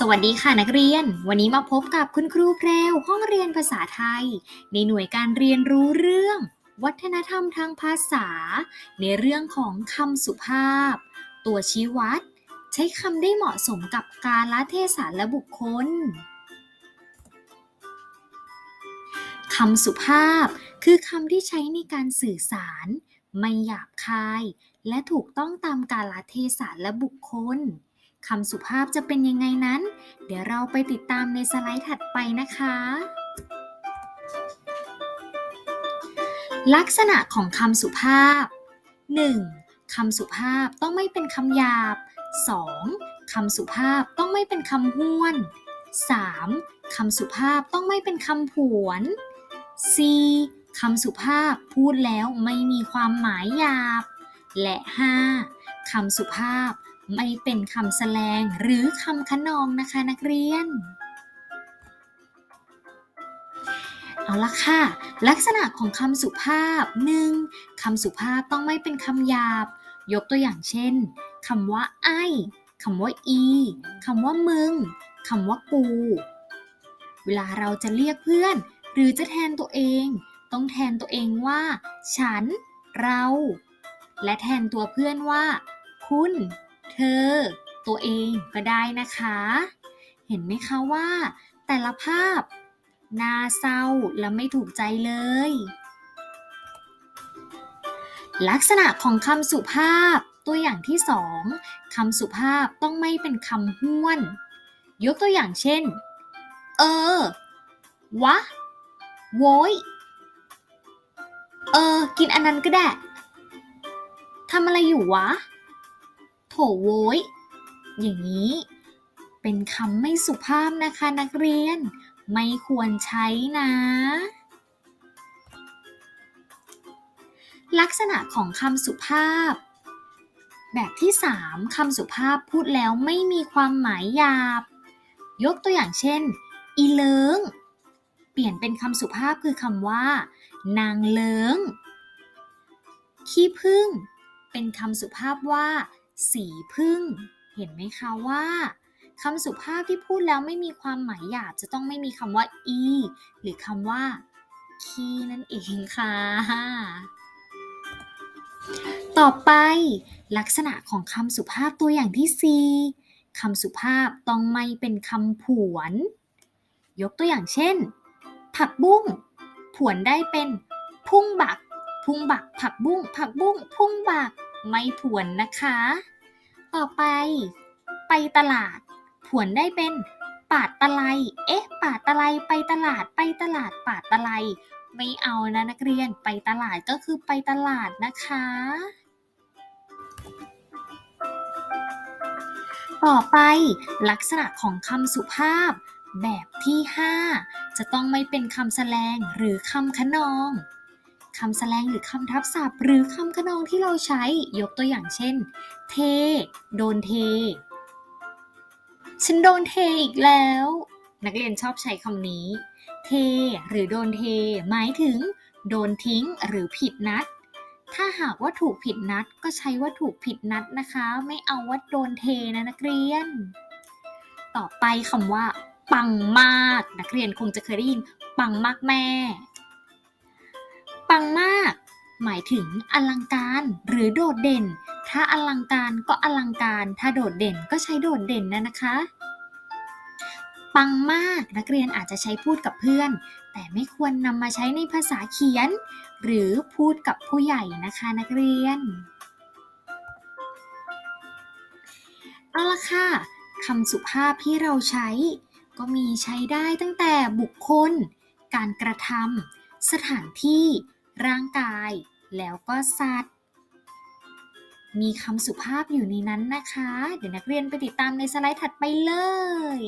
สวัสดีค่ะนักเรียน วันนี้มาพบกับคุณครูแพรวห้องเรียนภาษาไทย ในหน่วยการเรียนรู้เรื่อง วัฒนธรรมทางภาษา ในเรื่องของคำสุภาพ ตัวชี้วัด ใช้คำได้เหมาะสมกับกาลเทศะและบุคคลคำสุภาพ คือคำที่ใช้ในการสื่อสาร ไม่หยาบคาย และถูกต้องตามกาลเทศะและบุคคล คำสุภาพจะเป็นยังไงนั้น เดี๋ยวเราไปติดตามในสไลด์ถัดไปนะคะ ลักษณะของคำสุภาพ 1. คำสุภาพต้องไม่เป็นคำหยาบ 2. คำสุภาพต้องไม่เป็นคำห้วน 3. คำสุภาพต้องไม่เป็นคำผวน 4. คำสุภาพพูดแล้วไม่มีความหมายหยาบ และ 5. คำสุภาพ ไม่เป็นคำแสลงหรือคำคะนองนะคะนักเรียน เอาละค่ะ ลักษณะของคำสุภาพ 1. คำสุภาพต้องไม่เป็นคำหยาบ ยกตัวอย่างเช่นคำว่าไอ้คำว่าอีคำว่ามึงคำว่ากู เวลาเราจะเรียกเพื่อน หรือจะแทนตัวเอง ต้องแทนตัวเองว่า ฉัน เรา และแทนตัวเพื่อนว่า คุณ เธอ ตัวเองก็ได้นะคะ เห็นไหมคะว่า แต่ละภาพน่าเศร้าและไม่ถูกใจเลย ลักษณะของคำสุภาพตัวอย่างที่สองคำสุภาพต้องไม่เป็นคำห้วน ยกตัวอย่างเช่น เออ วะ โว้ย เออ กินอันนั้นก็ได้ทำอะไรอยู่วะ โถโว้ย อย่างนี้ เป็นคำไม่สุภาพนะคะนักเรียน ไม่ควรใช้นะ ลักษณะของคำสุภาพ แบบที่ 3 คำสุภาพพูดแล้วไม่มีความหมายหยาบ ยกตัวอย่างเช่น อีเลิงเปลี่ยนเป็นคำสุภาพคือคำว่า นางเลิงขี้พึ่ง เป็นคำสุภาพว่า สีพึ่ง เห็นไหมคะว่าคำสุภาพที่พูดแล้วไม่มีความหมายหยาบจะต้องไม่มีคำว่าอีหรือคำว่าคีนั่นเองค่ะ ต่อไปลักษณะของคำสุภาพตัวอย่างที่ 4คำสุภาพต้องไม่เป็นคำผวน ยกตัวอย่างเช่น ผักบุ้ง ผวนได้เป็น พุ่งบัก พุ่งบัก ผักบุ้ง ผักบุ้ง พุ่งบัก ไม่ผวนนะคะ ต่อไป ไปตลาด ผวนได้เป็น ปาดตะไล เอ๊ะ ปาดตะไล ไปตลาด ไปตลาด ปาดตะไล ไม่เอานะนักเรียน ไปตลาดก็คือไปตลาดนะคะ ต่อไปลักษณะของคำสุภาพ แบบที่ 5 จะต้องไม่เป็นคำแสลงหรือคำคะนอง คำแสลงหรือคำทับศัพท์ หรือคำคะนองที่เราใช้ยกตัวอย่างเช่น เท โดนเท ฉันโดนเทอีกแล้ว นักเรียนชอบใช้คำนี้ เท หรือโดนเท หมายถึง โดนทิ้งหรือผิดนัด ถ้าหากว่าถูกผิดนัดก็ใช้ว่าถูกผิดนัดนะคะ ไม่เอาว่าโดนเทนะนักเรียน ต่อไปคำว่า ปังมาก นักเรียนคงจะเคยได้ยินปังมากแม่ ปังมาก หมายถึงอลังการหรือโดดเด่น ถ้าอลังการก็อลังการ ถ้าโดดเด่นก็ใช้โดดเด่นนะนะคะ ปังมากนักเรียนอาจจะใช้พูดกับเพื่อน แต่ไม่ควรนำมาใช้ในภาษาเขียน หรือพูดกับผู้ใหญ่นะคะนักเรียน เอาละค่ะคำสุภาพที่เราใช้ ก็มีใช้ได้ตั้งแต่บุคคล การกระทำสถานที่ ร่างกาย แล้วก็สัตว์ มีคำสุภาพอยู่ในนั้นนะคะ เดี๋ยวนักเรียนไปติดตามในสไลด์ถัดไปเลย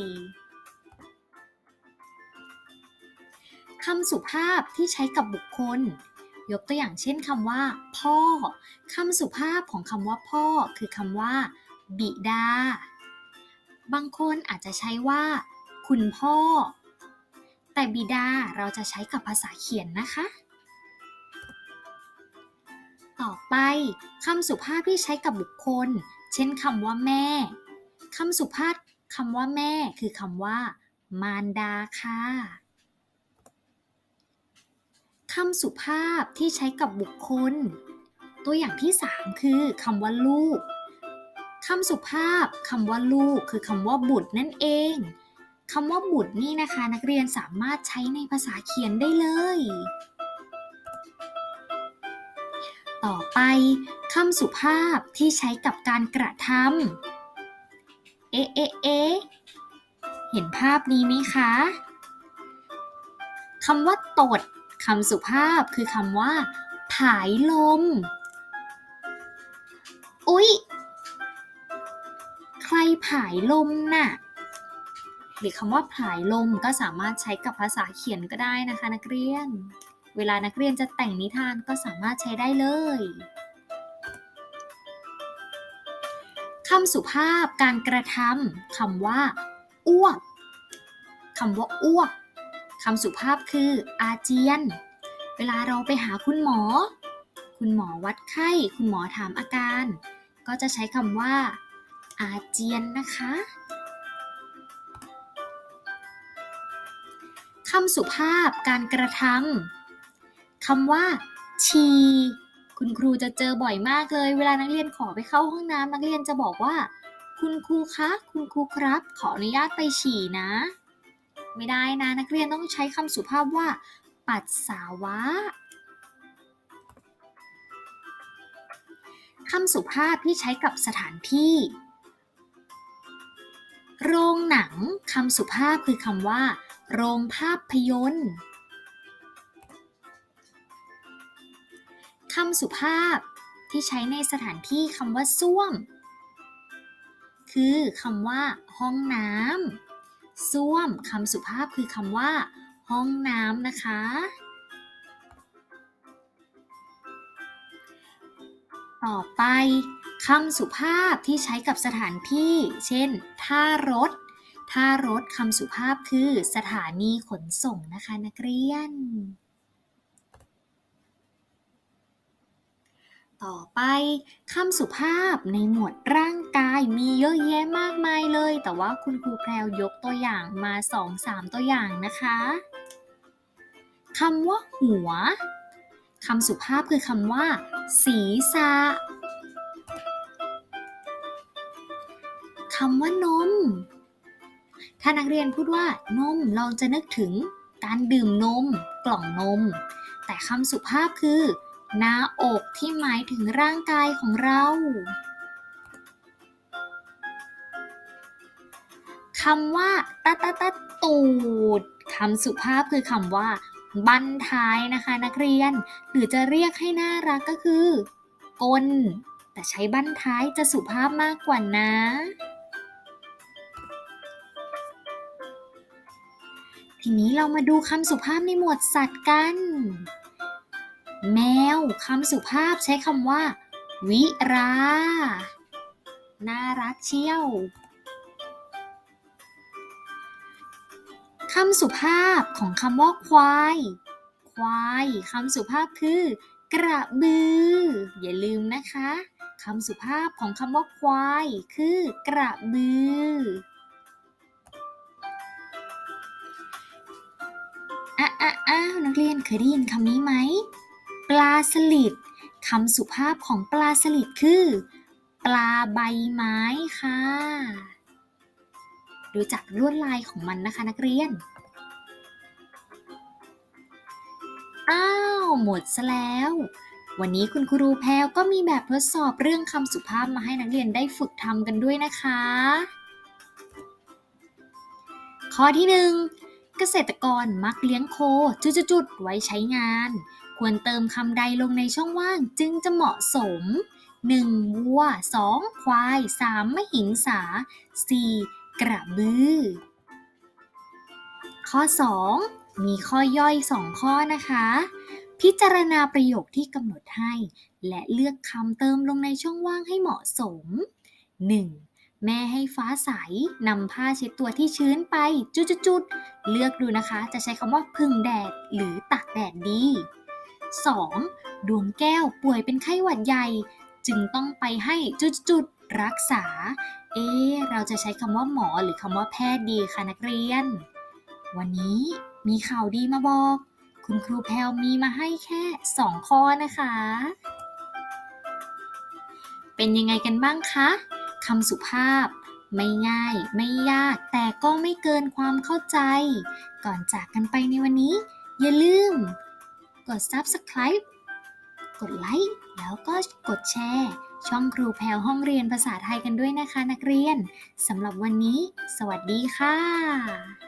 คำสุภาพที่ใช้กับบุคคล ยกตัวอย่างเช่นคำว่า พ่อคำสุภาพของคำว่าพ่อ คือคำว่า บิดา บางคนอาจจะใช้ว่า คุณพ่อ แต่บิดาเราจะใช้กับภาษาเขียนนะคะ ต่อไปคำสุภาพที่ใช้กับบุคคล เช่นคำว่าแม่คำสุภาพคำว่าแม่ คือคำว่า มารดาค่ะคำสุภาพที่ใช้กับบุคคล ตัวอย่างที่ 3 คือคำว่าลูกคำสุภาพคำว่าลูก คือคำว่าบุตรนั่นเองคำว่าบุตรนี่นะคะ นักเรียนสามารถใช้ในภาษาเขียนได้เลย ต่อไปคำสุภาพที่ใช้กับการกระทำเอ๊ะเอ๊ะเอ๊ะเห็นภาพนี้ไหมคะคำว่าตดคำสุภาพคือคำว่า ผายลม อุ๊ย ใครผายลมน่ะ หรือคำว่าผายลมก็สามารถใช้กับภาษาเขียนก็ได้นะคะนักเรียน เวลานักเรียนจะแต่งนิทานก็สามารถใช้ได้เลยคำสุภาพการกระทำคำว่าอ้วกคำว่าอ้วกคำสุภาพคืออาเจียน เวลาเราไปหาคุณหมอ คุณหมอวัดไข้ คุณหมอถามอาการ ก็จะใช้คำว่า อาเจียนนะคะคำสุภาพการกระทำ คำว่าชีคุณครูจะเจอบ่อยมากเลย เวลานักเรียนขอไปเข้าห้องน้ำนักเรียนจะบอกว่า คุณครูคะ คุณครูครับ ขออนุญาตไปฉี่นะ ไม่ได้นะนักเรียนต้องใช้คำสุภาพว่า ปัสสาวะคำสุภาพที่ใช้กับสถานที่ โรงหนังคำสุภาพคือคำว่า โรงภาพยนตร์ คำสุภาพที่ใช้ในสถานที่คำว่าส้วม คือคำว่า ห้องน้ำส้วมคำสุภาพคือคำว่า ห้องน้ำนะคะ ต่อไปคำสุภาพที่ใช้กับสถานที่ เช่น ท่ารถ ท่ารถคำสุภาพคือสถานีขนส่งนะคะนักเรียน ต่อไปคำสุภาพในหมวดร่างกายมีเยอะแยะมากมายเลย แต่ว่าคุณครูแพรวยกตัวอย่างมา 2-3 ตัวอย่างนะคะคำว่าหัวคำสุภาพคือคำว่า ศีรษะคำว่านม ถ้านักเรียนพูดว่านมเราจะนึกถึงการดื่มนม กล่องนม แต่คำสุภาพคือ หน้าอกที่หมายถึงร่างกายของเราคำว่าตะตะตะตูดคำสุภาพคือคำว่าบั้นท้ายนะคะนักเรียน หรือจะเรียกให้น่ารักก็คือกลแต่ใช้บั้นท้ายจะสุภาพมากกว่านะ ทีนี้เรามาดูคำสุภาพในหมวดสัตว์กัน แมวคำสุภาพใช้คำว่า วิรา น่ารักเชี่ยวคำสุภาพของคำว่าควาย ควายคำสุภาพคือ กระบือ อย่าลืมนะคะคำสุภาพของคำว่าควาย คือกระบืออ้าอ้าอ้าวนักเรียนเคยได้ยินคำนี้ไหม ปลาสลิดคำสุภาพของปลาสลิดคือ ปลาใบไม้ค่ะ ดูจากลวดลายของมันนะคะนักเรียน อ้าว หมดซะแล้ว วันนี้คุณครูแพรวก็มีแบบทดสอบเรื่องคำสุภาพมาให้นักเรียนได้ฝึกทำกันด้วยนะคะ ข้อที่หนึ่งเกษตรกรมักเลี้ยงโคจุดๆไว้ใช้งาน ควรเติมคำใดลงในช่องว่างจึงจะเหมาะสม 1. วัว 2. ควาย 3. มหิงสา 4. กระบือ ข้อ 2 มีข้อย่อย 2 ข้อนะคะ พิจารณาประโยคที่กำหนดให้ และเลือกคำเติมลงในช่องว่างให้เหมาะสม 1. แม่ให้ฟ้าใสนำผ้าเช็ดตัวที่ชื้นไปจุดๆ เลือกดูนะคะ จะใช้คำว่าพึ่งแดดหรือตากแดดดี 2. ดวงแก้วป่วยเป็นไข้หวัดใหญ่ จึงต้องไปให้จุดๆรักษา เอ๊เราจะใช้คำว่าหมอหรือคำว่าแพทย์ดีคะนักเรียน วันนี้มีข่าวดีมาบอก คุณครูแพลวมีมาให้แค่ 2 ข้อนะคะ เป็นยังไงกันบ้างคะคำสุภาพไม่ง่าย ไม่ยากแต่ก็ไม่เกินความเข้าใจ ก่อนจากกันไปในวันนี้ อย่าลืม กด subscribe กดไลค์แล้วก็กดแชร์ ช่องครูแพลวห้องเรียนภาษาไทยกันด้วยนะคะนักเรียนสำหรับวันนี้ สวัสดีค่ะ